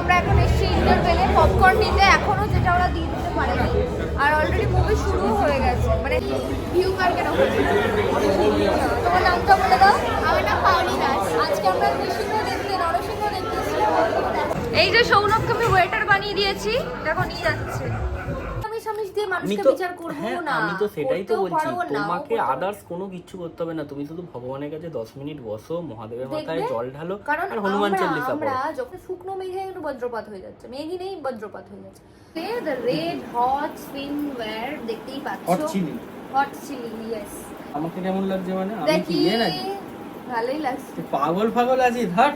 আমরা এখন এসেছি ইন্টারভেলে। পপকর্ন নিতে এখনও যেটা ওরা দিয়ে দিতে পারেনি। আর অলরেডি মুভি শুরু হয়ে গেছে। মানে ভিউ কার কেন তোমার নামটা বলে দাও। আমার নাম পাওলি দাস। আজকে আমরা নৃসিংহ দেখতে নরসিংহ দেখতে এই যে সৌনককে আমি ওয়েটার বানিয়ে দিয়েছি দেখো নিয়ে যাচ্ছে। দিয়ে মানুষকে বিচার করব হ্যাঁ না। আমি তো সেটাই তো বলছি। তোমাকে আদার্স কোনো কিচ্ছু করতে হবে না। তুমি শুধু ভগবানের কাছে দশ মিনিট বসো মহাদেবের মাথায় জল ঢালো আর হনুমান চল্লিশা আমরা যখন শুকনো মেঘে একটু বজ্রপাত হয়ে যাচ্ছে। মেঘই নেই বজ্রপাত হয়ে যাচ্ছে। দ্য রেড হট স্পিনওয়্যার দেখতেই পাচ্ছ। Hot chili? Hot chilli yes আমাকে কেমন লাগছে মানে? আমি কি ইয়ে নাকি? ভালোই লাগছে। পাগল পাগল আছিস হাট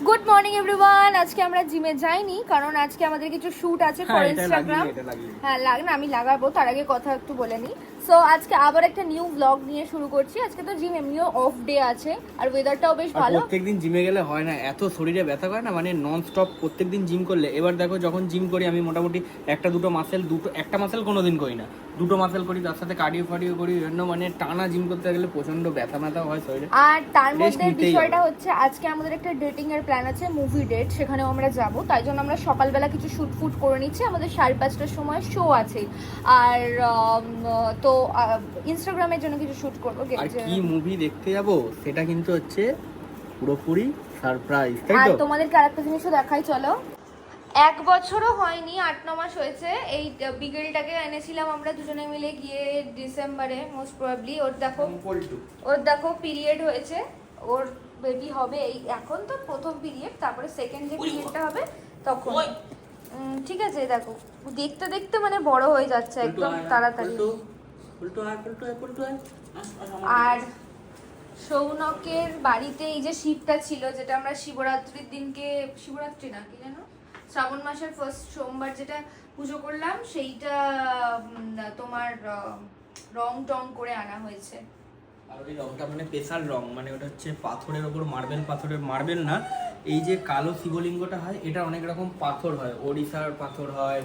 গুড মর্নিং এভরিওয়ান আজকে আমরা জিমে যাইনি কারণ আজকে আমাদের কিছু শুট আছে ফর হ্যাঁ ইনস্টাগ্রাম হ্যাঁ লাগ না আমি লাগাবো তার আগে কথা একটু বলে নিই। সো আজকে আবার একটা নিউ ব্লগ নিয়ে শুরু করছি। আজকে তো জিম এমনিও অফ ডে আছে আর ওয়েদারটাও বেশ ভালো। প্রত্যেকদিন জিমে গেলে হয় না এত শরীরে ব্যথা করে না মানে নন স্টপ প্রত্যেকদিন জিম করলে। এবার দেখো যখন জিম করি আমি মোটামুটি একটা দুটো মাসেল দুটো একটা মাসেল কোনোদিন করি না। দুটো মাসেল করি তার সাথে কার্ডিও ফার্ডিও করি জন্য মানে টানা জিম করতে গেলে প্রচণ্ড ব্যথা ব্যথা হয় শরীরে। আর তার মধ্যে বিষয়টা হচ্ছে আজকে আমাদের একটা ডেটিং এর প্ল্যান আছে মুভি ডেট সেখানেও আমরা যাব। তাই জন্য আমরা সকালবেলা কিছু শুট ফুট করে নিচ্ছি। আমাদের সাড়ে পাঁচটার সময় শো আছে আর তো ইনস্টাগ্রামের জন্য কিছু শুট করব আর কি মুভি দেখতে যাব সেটা কিন্তু হচ্ছে পুরোপুরি সারপ্রাইজ তাই তো? আর তোমাদেরকে আরেকটা জিনিসও দেখাই চলো। এক বছরও হয়নি আট ন মাস হয়েছে। এই বিকেলটাকে এনেছিলাম আমরা দুজনে মিলে গিয়ে ডিসেম্বরে মোস্ট প্রবাবলি ওর দেখো ওর দেখো পিরিয়ড হয়েছে। ওর বেবি হবে এই এখন তো প্রথম পিরিয়ড তারপরে সেকেন্ড যে পিরিয়ডটা হবে তখন। ঠিক আছে দেখো। দেখতে দেখতে মানে বড় হয়ে যাচ্ছে একদম তাড়াতাড়ি। আর সৌনকের বাড়িতে এই যে শিবটা ছিল যেটা আমরা শিবরাত্রির দিনকে শিবরাত্রি না কি জানো শ্রাবণ মাসের ফার্স্ট সোমবার যেটা পুজো করলাম সেইটা তোমার রং টং করে আনা হয়েছে। আর ওই রংটা মানে স্পেশাল রং মানে ওটা হচ্ছে পাথরের ওপর মার্বেল পাথরের মার্বেল না এই যে কালো শিবলিঙ্গটা হয় এটা অনেক রকম পাথর হয়। ওড়িশার পাথর হয়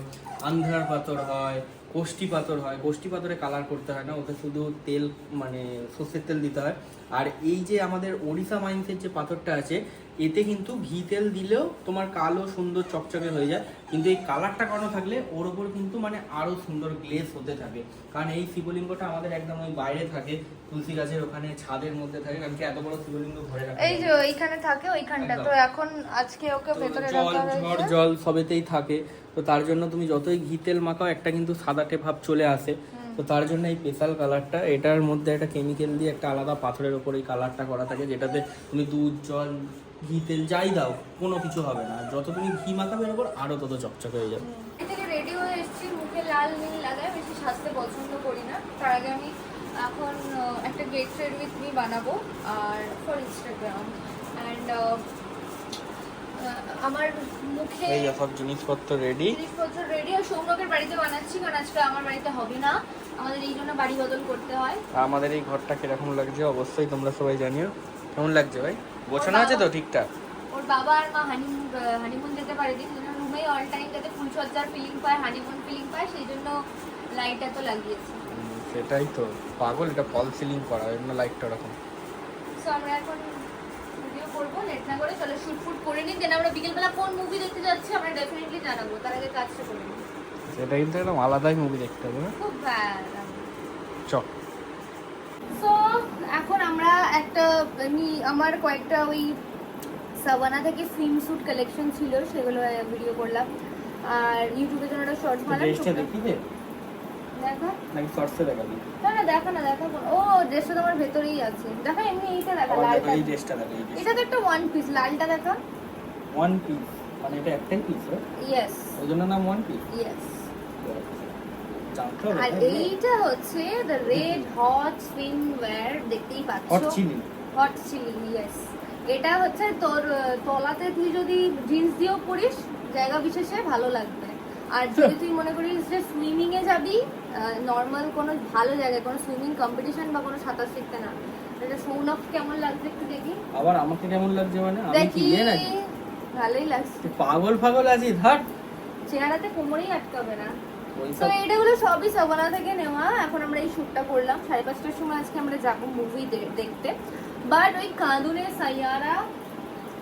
আন্ধ্রার পাথর হয় কোষ্টি পাথর হয় কোষ্টি পাথরে কালার করতে হয় না ওতে শুধু তেল মানে সর্ষের তেল দিতে হয়। আর এই যে আমাদের ওড়িশা মাইন্সের যে পাথরটা আছে এতে কিন্তু ঘি তেল দিলেও তোমার কালো সুন্দর চকচকে হয়ে যায়। কিন্তু এই কালারটা করানো থাকলে ওর ওপর কিন্তু মানে আরও সুন্দর গ্লেস হতে থাকে। কারণ এই শিবলিঙ্গটা আমাদের একদম ওই বাইরে থাকে তুলসী গাছের ওখানে ছাদের মধ্যে থাকে কারণ কি এত বড় শিবলিঙ্গ ঘরে রাখা এই যে। ওইখানে থাকে ওইখানটা তো এখন আজকে ওকে ভেতরে জল ঝড় জল সবেতেই থাকে। তো তার জন্য তুমি যতই ঘি তেল মাখাও একটা কিন্তু সাদাটে ভাব চলে আসে। তো তার জন্য এই স্পেশাল কালারটা এটার মধ্যে একটা কেমিক্যাল দিয়ে একটা আলাদা পাথরের ওপর এই কালারটা করা থাকে যেটাতে তুমি দুধ জল ঘি তেল যাই দাও কোনো কিছু হবে না। যত তুমি ঘি মাখাবে এর ওপর আরও তত চকচকে হয়ে যাবে। থেকে রেডি হয়ে এসেছি মুখে লাল নীল লাগায় বেশি সাজতে পছন্দ করি না। তার আগে আমি এখন একটা গেট ট্রেড উইথ মি বানাবো আর ফর ইনস্টাগ্রাম অ্যান্ড আমার মুখে এই সব জিনিসপত্র রেডি জিনিসপত্র রেডি আর সৌম্যকের বাড়িতে বানাচ্ছি কারণ আজকে আমার বাড়িতে হবে না। আমাদের এই জন্য বাড়ি বদল করতে হয়। আমাদের এই ঘরটা কীরকম লাগছে অবশ্যই তোমরা সবাই জানিও। কেমন লাগছে ভাই? গোছানো আছে তো ঠিকঠাক? ওর বাবা আর মা হানিমুন হানিমুন যেতে পারেনি সেই রুমেই অল টাইম যাতে ফুলসজ্জার ফিলিং পায় হানিমুন ফিলিং পায় সেই জন্য লাইট এত লাগিয়েছি। সেটাই তো। পাগল এটা ফল সিলিং করা জন্য লাইটটা ওরকম। সো আমরা এখন ভিডিও করব লেট না করে চলো শুট ফুট করে নিই দেন আমরা বিকেলবেলা কোন মুভি দেখতে যাচ্ছি আমরা ডেফিনেটলি জানাব তার আগে কাজটা করে নিই। সেটা কিন্তু একদম আলাদাই মুভি দেখতে হবে খুব ব্যাড চ সো এখন আমরা একটা আমি আমার কয়েকটা ওই সাবানা থেকে ফিল্ম শুট কালেকশন ছিল সেগুলো ভিডিও করলাম। আর ইউটিউবের জন্য একটা শর্টস ড্রেসটা দেখি নাকি শর্টসে দেখাবি? না না দেখো না দেখো ও ড্রেসটা তোমার ভেতরেই আছে। দেখো এমনি এইটা দেখো লালটা। এই ড্রেসটা দেখো এটা তো একটা ওয়ান পিস লালটা দেখো? ওয়ান পিস মানে এটা একটাই পিস ইয়েস ওই জন্য নাম ওয়ান পিস ইয়েস আর এইটা হচ্ছে the red hot spin wear দেখতেই পাচ্ছ। Hot chilli hot chilli yes এটা হচ্ছে তোর তলাতে তুই যদি জিন্স দিয়েও পরিস জায়গা বিশেষে ভালো লাগবে। আর যদি তুই মনে করিস যে সুইমিং এ যাবি নর্মাল কোনো ভালো জায়গায় কোনো সুইমিং কম্পিটিশন বা কোনো সাঁতার শিখতে না এটা সৌনক কেমন লাগছে একটু দেখি। আবার আমাকে কেমন লাগছে মানে? আমি কি দেখি ইয়ে নাকি? ভালোই লাগছে। পাগল পাগল আছিস? হাট চেহারাতে কোমরেই আটকাবে না। তো ওইসব এইটাগুলো সবই সাবানা থেকে নেওয়া। এখন আমরা এই শ্যুটটা করলাম। সাড়ে পাঁচটার সময় আজকে আমরা যাব মুভি দেখতে। বাট ওই কাঁদুনে সাইয়ারা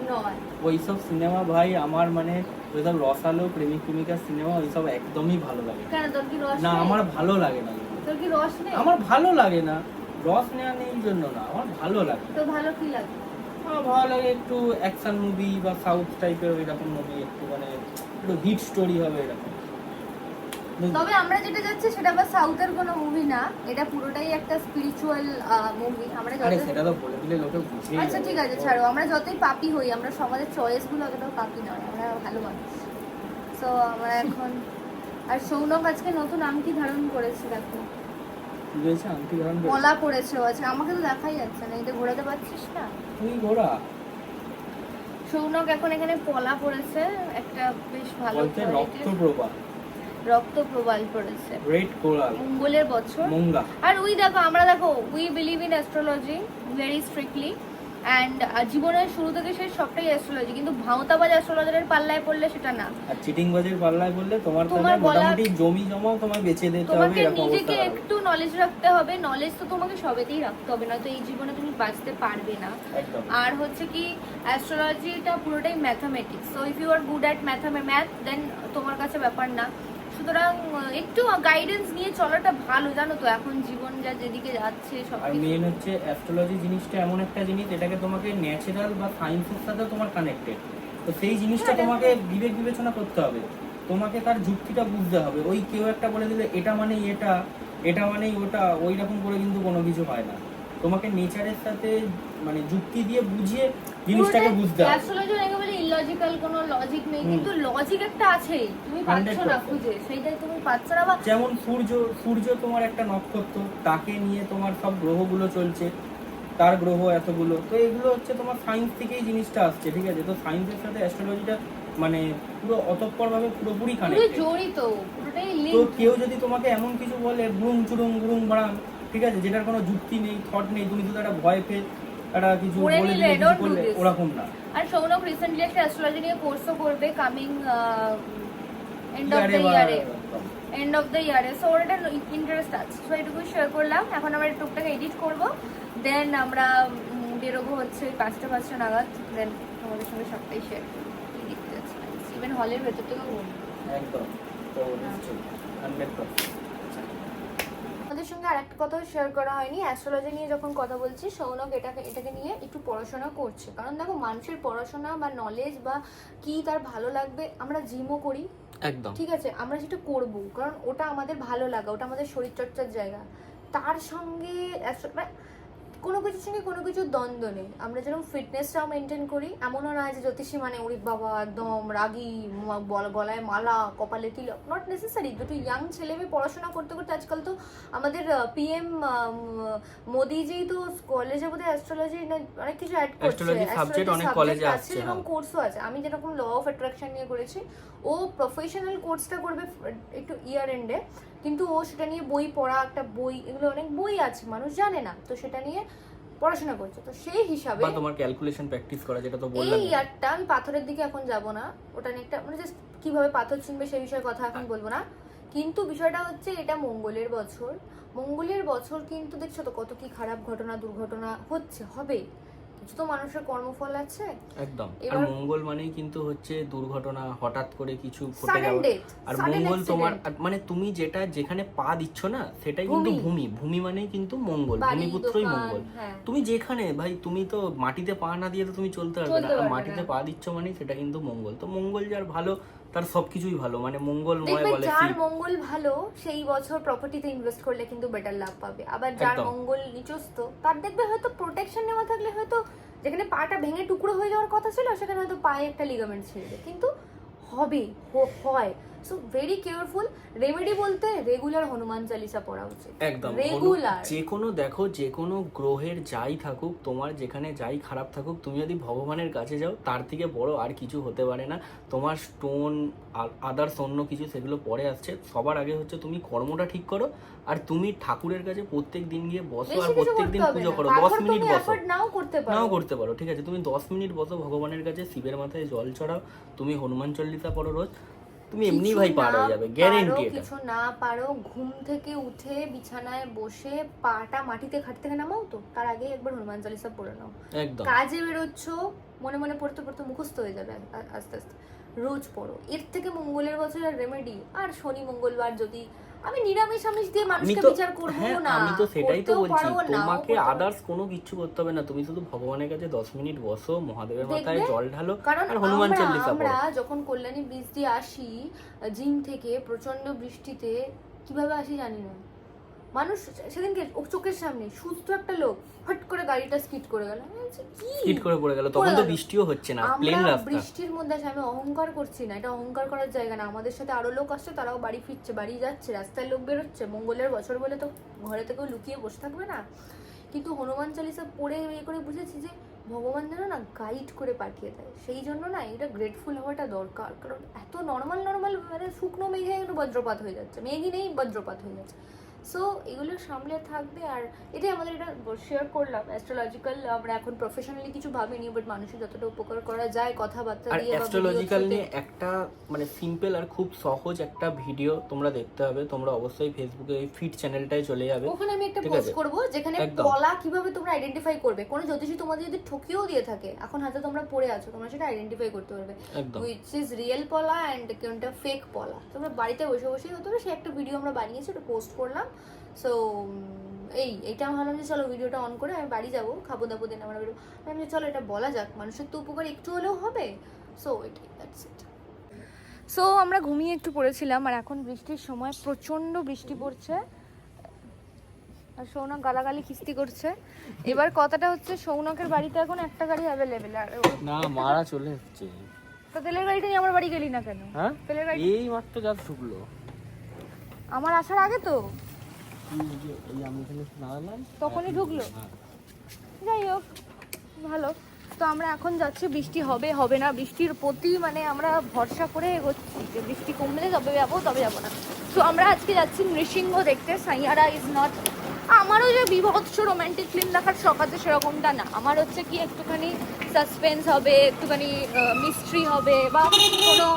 নয়। ওইসব সিনেমা ভাই আমার মানে ওইসব রসালো প্রেমিক প্রেমিকার সিনেমা ওইসব একদমই ভালো লাগে। কেন? তোর কি রস না আমার ভালো লাগে না। তোর কি রস নেই? আমার ভালো লাগে না। রস নেওয়া নেই জন্য না আমার ভালো লাগে তো ভালো কি লাগে? আমার ভালো লাগে একটু অ্যাকশন মুভি বা সাউথ টাইপের এরকম মুভি একটু মানে একটু হিট স্টোরি হবে এরকম। তবে আমরা যেটা যাচ্ছি সেটা আবার সাউথের কোনো মুভি না। এটা পুরোটাই একটা স্পিরিচুয়াল মুভি আমরা যত সেটা তো বলে দিলে লোকে বুঝেই আচ্ছা ঠিক আছে ছাড়ো। আমরা যতই পাপি হই আমরা সমাজের চয়েস চয়েসগুলো অতটাও পাপি নয়। আমরা ভালো মানুষ। সো আমরা এখন আর সৌনক আজকে নতুন আম কি ধারণ করেছে? দেখো কলা পড়েছে আজকে। আমাকে তো দেখাই যাচ্ছে না। এটা ঘোরাতে পারছিস না? তুই ঘোড়া সৌনক এখন এখানে পলা পড়েছে। একটা বেশ ভালো quality-র রক্ত প্রবাল পড়েছে রেড কোরাল। মঙ্গলের বছর। মঙ্গা। আর উই দেখো আমরা দেখো we believe in astrology very strictly and জীবনের শুরু থেকে শেষ সবটাই অ্যাস্ট্রোলজি কিন্তু ভাঁওতাবাজ অ্যাস্ট্রোলজারের পাল্লায় পড়লে সেটা না। আর চিটিং বাজের পাল্লায় বললে তোমার তোমার মোটামুটি জমি জমাও তোমায় বেচে দিতে হবে তোমাকে এরকম অবস্থা নিজেকে একটু নলেজ রাখতে হবে নলেজ তো তোমাকে সবেতেই রাখতে হবে না তো এই জীবনে তুমি বাঁচতে পারবে না। আর হচ্ছে কি অ্যাস্ট্রোলজিটা পুরোটাই mathematics so if you are good at mathema math then তোমার কাছে ব্যাপার না। সুতরাং একটু গাইডেন্স নিয়ে চলাটা ভালো জানো তো এখন জীবন যা যেদিকে যাচ্ছে সব আর মেন হচ্ছে অ্যাস্ট্রোলজি জিনিসটা এমন একটা জিনিস এটাকে তোমাকে ন্যাচারাল বা সায়েন্সের সাথে তোমার কানেক্টেড তো সেই জিনিসটা হ্যাঁ, তোমাকে বিবেক বিবেচনা করতে হবে। তোমাকে তার যুক্তিটা বুঝতে হবে। ওই কেউ একটা বলে দিলে এটা মানেই এটা এটা মানেই ওটা। ওই রকম করে কিন্তু কোনো কিছু হয় না। তোমাকে নেচারের সাথে মানে যুক্তি দিয়ে বুঝিয়ে জিনিসটাকে বুঝতে হবে। কোনো লজিক নেই কিন্তু লজিক একটা আছেই তুমি পাচ্ছ না খুঁজে সেইটাই তুমি পাচ্ছ না বা যেমন সূর্য সূর্য তোমার একটা নক্ষত্র তাকে নিয়ে তোমার সব গ্রহগুলো চলছে তার গ্রহ এতগুলো তো এগুলো হচ্ছে তোমার সায়েন্স থেকেই জিনিসটা আসছে ঠিক আছে? তো সায়েন্সের সাথে অ্যাস্ট্রোলজিটা মানে পুরো অতঃপর ভাবে পুরোপুরি পুরো কানেক্টেড জড়িত তো কেউ যদি তোমাকে এমন কিছু বলে ব্রুম চুরুম ব্রুম বাড়াম ঠিক আছে? যেটার কোনো যুক্তি নেই থট নেই তুমি শুধু একটা ভয় পেয়ে একটা কিছু বলে দিলে কিছু করলে ওরকম না। আর সৌনক রিসেন্টলি একটা অ্যাস্ট্রোলজি নিয়ে কোর্সও করবে কামিং এন্ড অফ দ্য ইয়ারে এন্ড অফ দ্য ইয়ারে সো ওর একটা ইন্টারেস্ট আছে। সো এটুকু শেয়ার করলাম। এখন আমরা টুকটাকে এডিট করব। দেন আমরা বেরোবো হচ্ছে ওই পাঁচটা পাঁচটা নাগাদ। দেন তোমাদের সঙ্গে সবটাই শেয়ার কি দেখতে যাচ্ছি ইভেন হলের ভেতর বলব। একদম। তো হান্ড্রেড পার্সেন্ট সঙ্গে আর একটা কথাও শেয়ার করা হয়নি অ্যাস্ট্রোলজি নিয়ে যখন কথা বলছি সৌনক এটাকে এটাকে নিয়ে একটু পড়াশোনা করছে। কারণ দেখো মানুষের পড়াশোনা বা নলেজ বা কি তার ভালো লাগবে আমরা জিমও করি। একদম। ঠিক আছে আমরা যেটা করব কারণ ওটা আমাদের ভালো লাগা ওটা আমাদের শরীরচর্চার জায়গা। তার সঙ্গে কোনো কিছুর সঙ্গে কোনো কিছুর দ্বন্দ্ব নেই। আমরা যেরকম ফিটনেসটাও মেনটেন করি এমনও নয় যে জ্যোতিষী মানে উড়ি বাবা একদম রাগি গলায় মালা কপালে তিলক নট নেসেসারি দুটো ইয়াং ছেলে মেয়ে পড়াশোনা করতে করতে আজকাল তো আমাদের পিএম মোদিজি তো কলেজে বোধহয় অ্যাস্ট্রোলজি অনেক কিছু অ্যাড করছে। আছে এবং হ্যাঁ। কোর্সও আছে। আমি যেরকম ল অফ অ্যাট্রাকশন নিয়ে করেছি ও প্রফেশনাল কোর্সটা করবে একটু ইয়ার এন্ডে কিন্তু ও সেটা নিয়ে বই পড়া একটা বই এগুলো অনেক বই আছে মানুষ জানে না। তো সেটা নিয়ে পড়াশোনা করছে। তো সেই হিসাবে বা তোমার ক্যালকুলেশন প্র্যাকটিস করা যেটা তো বললাম এই ইয়ারটা আমি পাথরের দিকে এখন যাব না। ওটা নিয়ে একটা মানে জাস্ট কীভাবে পাথর চিনবে সেই বিষয়ে কথা এখন বলব না। কিন্তু বিষয়টা হচ্ছে এটা মঙ্গলের বছর। মঙ্গলের বছর কিন্তু দেখছ তো কত কি খারাপ ঘটনা দুর্ঘটনা হচ্ছে হবে। তো মানুষের কর্মফল আছে? একদম। আর মঙ্গল মানেই কিন্তু হচ্ছে দুর্ঘটনা হঠাৎ করে কিছু ঘটে যাওয়া। আর মঙ্গল তোমার মানে তুমি যেটা যেখানে পা দিচ্ছ না সেটাই কিন্তু ভূমি। ভূমি। মানেই কিন্তু মঙ্গল ভূমিপুত্রই মঙ্গল। হ্যাঁ। তুমি যেখানে ভাই তুমি তো মাটিতে পা না দিয়ে তো তুমি চলতে পারবে না। মাটিতে পা দিচ্ছ মানে সেটা কিন্তু মঙ্গল। তো মঙ্গল যার ভালো তার সবকিছুই ভালো মানে মঙ্গলময় বলে যার মঙ্গল ভালো সেই বছর প্রপার্টিতে ইনভেস্ট করলে কিন্তু বেটার লাভ পাবে। আবার যার মঙ্গল নিচস্ত তার দেখবে হয়তো প্রোটেকশন নেওয়া থাকলে হয়তো যেখানে পাটা ভেঙে টুকরো হয়ে যাওয়ার কথা ছিল সেখানে হয়তো পায়ে একটা লিগামেন্ট ছিঁড়বে কিন্তু হবে হয়। So very careful. রেমেডি বলতে রেগুলার হনুমান চালিসা পড়া উচিত। একদম রেগুলার যে কোনো দেখো যে কোনো গ্রহের যাই থাকুক তোমার যেখানে যাই খারাপ থাকুক তুমি যদি ভগবানের কাছে যাও তার থেকে বড় আর কিছু হতে পারে না। তোমার স্টোন আদার্স অন্য কিছু সেগুলো পরে আসছে। সবার আগে হচ্ছে তুমি কর্মটা ঠিক করো আর তুমি ঠাকুরের কাছে প্রত্যেক দিন গিয়ে বসো আর প্রত্যেক দিন পুজো করো। দশ মিনিট বসো। এফোর্ড নাও করতে পারো। নাও করতে পারো ঠিক আছে? তুমি দশ মিনিট বসো ভগবানের কাছে শিবের মাথায় জল চড়াও তুমি হনুমান চল্লিশা পড়ো রোজ। তুমি এমনি ভাই পার হয়ে যাবে গ্যারেন্টি এটা। কিছু না পারো ঘুম থেকে উঠে বিছানায় বসে পাটা মাটিতে খাট থেকে নামাও তো তার আগে একবার হনুমান চালিসা পড়ে নাও। একদম। কাজে বেরোচ্ছ মনে মনে পড়তে পড়তে মুখস্থ হয়ে যাবে আস্তে আস্তে। রোজ পড়ো। এর থেকে মঙ্গলের বছরের রেমেডি আর শনি মঙ্গলবার যদি আমি নিরামিষ আমিষ দিয়ে মানুষকে বিচার করব হ্যাঁ না। আমি তো সেটাই তো বলছি। তোমাকে আদার্স কোনো কিছু করতে হবে না। তুমি শুধু ভগবানের কাছে দশ মিনিট বসো মহাদেবের মাথায় জল ঢালো কারণ আর হনুমান আমরা চল্লিশা আমরা যখন কল্যাণী ব্রিজ দিয়ে আসি জিম থেকে প্রচণ্ড বৃষ্টিতে কীভাবে আসি জানি না। মানুষ সেদিনকে চোখের সামনে সুস্থ একটা লোক হট করে গাড়িটা স্কিড করে গেল। হিট করে পড়ে গেল। তখন তো বৃষ্টিও হচ্ছে না প্লেন আমরা রাস্তা। বৃষ্টির মধ্যে আমি অহংকার করছি না এটা অহংকার করার জায়গা না। আমাদের সাথে আরও লোক আসছে তারাও বাড়ি ফিরছে বাড়ি যাচ্ছে রাস্তায় লোক বেরোচ্ছে। মঙ্গলের বছর বলে তো ঘরে থেকেও লুকিয়ে বসে থাকবে না। কিন্তু হনুমান চালিসা পড়ে ইয়ে করে বুঝেছি যে ভগবান যেন না গাইড করে পাঠিয়ে দেয়। সেই জন্য না এটা গ্রেটফুল হওয়াটা দরকার। কারণ এত নর্মাল নর্মাল মানে শুকনো মেঘে একটু বজ্রপাত হয়ে যাচ্ছে। মেঘই নেই বজ্রপাত হয়ে যাচ্ছে। সো এগুলো সামলে থাকবে আর এটাই আমাদের এটা শেয়ার করলাম অ্যাস্ট্রোলজিক্যাল আমরা এখন প্রফেশনালি কিছু ভাবিনি বাট মানুষের যতটা উপকার করা যায় কথাবার্তা দিয়ে অ্যাস্ট্রোলজিক্যাল নিয়ে একটা মানে সিম্পল আর খুব সহজ একটা ভিডিও তোমরা দেখতে হবে তোমরা অবশ্যই ফেসবুকে এই ফিট চ্যানেলটায় চলে যাবে ওখানে আমি একটা পোস্ট করব যেখানে। কলা কীভাবে তোমরা আইডেন্টিফাই করবে কোনো জ্যোতিষী তোমাদের যদি ঠকিয়েও দিয়ে থাকে এখন হাতে তোমরা পড়ে আছো তোমরা সেটা আইডেন্টিফাই করতে পারবে। Which is real pola and কোনটা ফেক পলা। তোমরা বাড়িতে বসে বসেই হতে পারে সে একটা ভিডিও আমরা বানিয়েছি ওটা পোস্ট করলাম সো এই এইটা আমি ভাবলাম যে চলো ভিডিওটা অন করে আমি বাড়ি যাব খাব দাবো দিন আমরা বেরোবো। আমি চলো এটা বলা যাক মানুষের তো উপকার একটু হলেও হবে। সো এটাই দ্যাটস ইট সো আমরা ঘুমিয়ে একটু পড়েছিলাম আর এখন বৃষ্টির সময় প্রচণ্ড বৃষ্টি পড়ছে। আর সৌনক গালাগালি খিস্তি করছে। এবার কথাটা হচ্ছে সৌনকের বাড়িতে এখন একটা গাড়ি অ্যাভেলেবেল আর না মারা চলে যাচ্ছে তো তেলের গাড়িটা নিয়ে আমার বাড়ি গেলি না কেন? হ্যাঁ? তেলের গাড়ি এই মাত্র যা ঢুকলো। আমার আসার আগে তো। তখনই ঢুকলো। যাই হোক, ভালো। তো আমরা এখন যাচ্ছি, বৃষ্টি হবে হবে না। বৃষ্টির প্রতি মানে আমরা ভরসা করে এগোচ্ছি যে বৃষ্টি কমলে তবে যাব তবে যাব না। তো আমরা আজকে যাচ্ছি নৃসিংহ দেখতে। সাইয়ারা ইজ নট আমারও যে বিভৎস রোমান্টিক ফিল্ম দেখার শখ আছে সেরকমটা না। আমার হচ্ছে কি একটুখানি সাসপেন্স হবে একটুখানি মিস্ট্রি হবে বা কোনো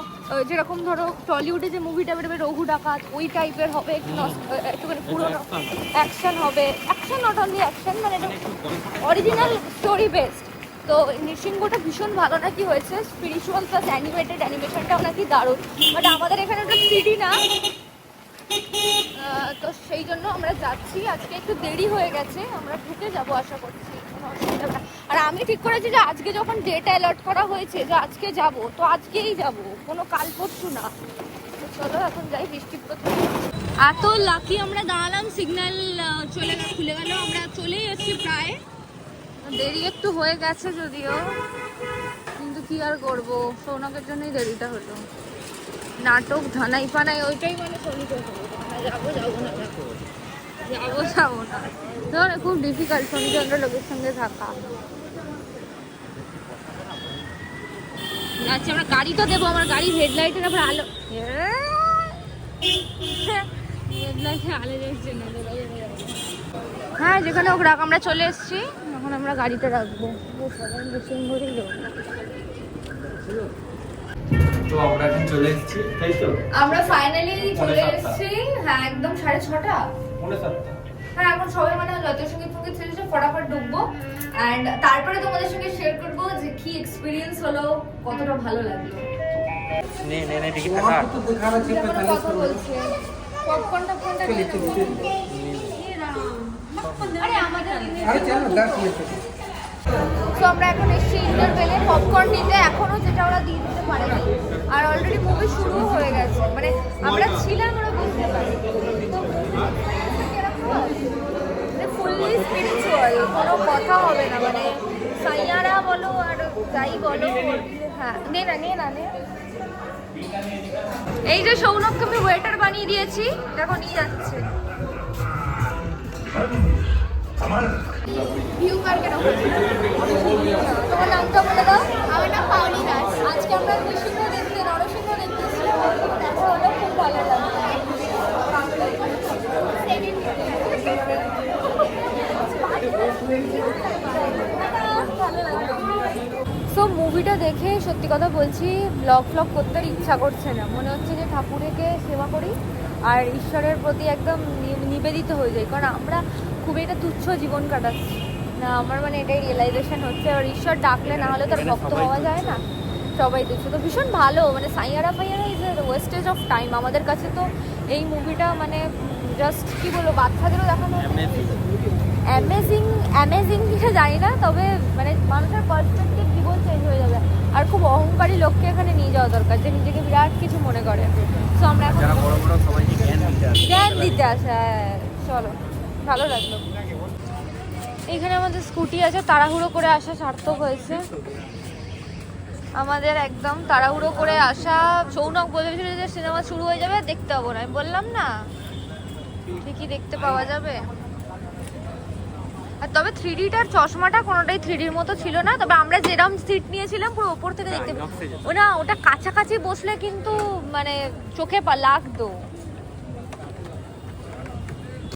যেরকম ধরো টলিউডে যে মুভিটা বেরোবে রঘু ডাকাত ওই টাইপের হবে একটুখানি পুরোনো। অ্যাকশন হবে। অ্যাকশন নট অনলি অ্যাকশন মানে অরিজিনাল স্টোরি বেসড তো নৃসিংহটা ভীষণ ভালো নাকি হয়েছে? স্পিরিচুয়াল প্লাস অ্যানিমেটেড অ্যানিমেশনটাও নাকি দারুণ। বাট আমাদের এখানে ওটা থ্রিডি না। তো সেই জন্য আমরা যাচ্ছি। আজকে একটু দেরি হয়ে গেছে। আমরা ঢুকে যাব আশা করছি। আর আমি ঠিক করেছি যে আজকে যখন ডেটা অ্যালার্ট করা হয়েছে যে আজকে যাব তো আজকেই যাব। কোনো কাল পরশু না চলো এখন যাই বৃষ্টি এত লাকি আমরা দাঁড়ালাম সিগন্যাল চলে গেল খুলে গেল। আমরা চলেই এসেছি প্রায়। দেরি একটু হয়ে গেছে যদিও। কিন্তু কি আর করব? সৌনকের জন্যই দেরিটা হলো। নাটক ধানাই পানাই ওইটাই মানে যাব যাব না, যাব। যাব না। খুব ডিফিকাল্ট শনিচন্দ্র লোকের সঙ্গে থাকা। আচ্ছা আমরা গাড়ি তো দেবো, আমার গাড়ির হেডলাইটের আবার আলো। হেডলাইটে আলো। হ্যাঁ যেখানে হোক রাখ, আমরা চলে এসেছি। এখন আমরা গাড়িটা রাখব। সবাই যাব। তো আমরা এখন চলে এসেছি। তাই তো? আমরা ফাইনালি চলে এসেছি। হ্যাঁ একদম সাড়ে ছটা। মনে সাতটা। হ্যাঁ এখন সবাই মানে যত সংগীত ফঙ্গীত শেষে ফটাফট ঢুকবো। অ্যান্ড তারপরে তোমাদের সঙ্গে শেয়ার করব যে কি এক্সপিরিয়েন্স হলো কতটা ভালো লাগল। নে নে নে টিকিট কাটা। যেমন কথা বলছে। পপকর্ন টপকর্নটা নিয়ে নেব। আরে আমাদের তো আমরা এখন এসেছি ইন্টারভেলে পপকর্ন নিতে এখনও যেটা ওরা দিয়ে দিতে পারেনি। আর অলরেডি মুভি শুরু হয়ে গেছে। মানে আমরা ছিলাম, ওরা বুঝতে পারি ফুললি স্পিরিচুয়াল কোনো কথা হবে না। মানে সাইয়ারা বলো আর যাই বলো হ্যাঁ নে না নে না, নে। এই যে সৌনককে আমি ওয়েটার বানিয়ে দিয়েছি, দেখো নিয়ে যাচ্ছে। ভিউ কার তোমার নামটা বলে দাও। আমার নাম পাওলি দাস। আজকে আমরা নৃসিংহ দেখতে নরসিংহ দেখতে দেখা হলো খুব ভালো সো মুভিটা দেখে সত্যি কথা বলছি ব্লগ ফ্লগ করতে ইচ্ছা করছে না। মনে হচ্ছে যে ঠাকুরকে সেবা করি আর ঈশ্বরের প্রতি একদম নিবেদিত হয়ে যাই কারণ আমরা খুব একটা তুচ্ছ জীবন কাটাচ্ছি। না আমার মানে এটাই রিয়েলাইজেশন হচ্ছে। আর ঈশ্বর ডাকলে না হলে তার ভক্ত হওয়া যায় না। সবাই দেখছে তো ভীষণ ভালো। মানে সাইয়ারা ফাইয়ারা ইজ ওয়েস্টেজ অফ টাইম আমাদের কাছে তো এই মুভিটা মানে জাস্ট কি বলব বাচ্চাদেরও দেখানো অ্যামেজিং অ্যামেজিং কিছু জানি না। তবে মানে মানুষের পার্সপেক্টিভ জীবন চেঞ্জ হয়ে যাবে। আর খুব অহংকারী লোককে এখানে নিয়ে যাওয়া দরকার যে নিজেকে বিরাট কিছু মনে করে। তো আমরা এখন জ্ঞান দিতে আসে হ্যাঁ, চলো ভালো লাগল। এখানে আমাদের স্কুটি আছে তাড়াহুড়ো করে আসা সার্থক হয়েছে। আমাদের একদম তাড়াহুড়ো করে আসা সৌনক বলেছিল যে সিনেমা শুরু হয়ে যাবে দেখতে পাবো না। আমি বললাম না ঠিকই দেখতে পাওয়া যাবে। আর তবে থ্রি ডিটার চশমাটা কোনোটাই থ্রি ডির মতো ছিল না। তবে আমরা যেরকম সিট নিয়েছিলাম পুরো ওপর থেকে দেখতে inox এর ও না ওটা কাছাকাছি বসলে কিন্তু মানে চোখে লাগতো।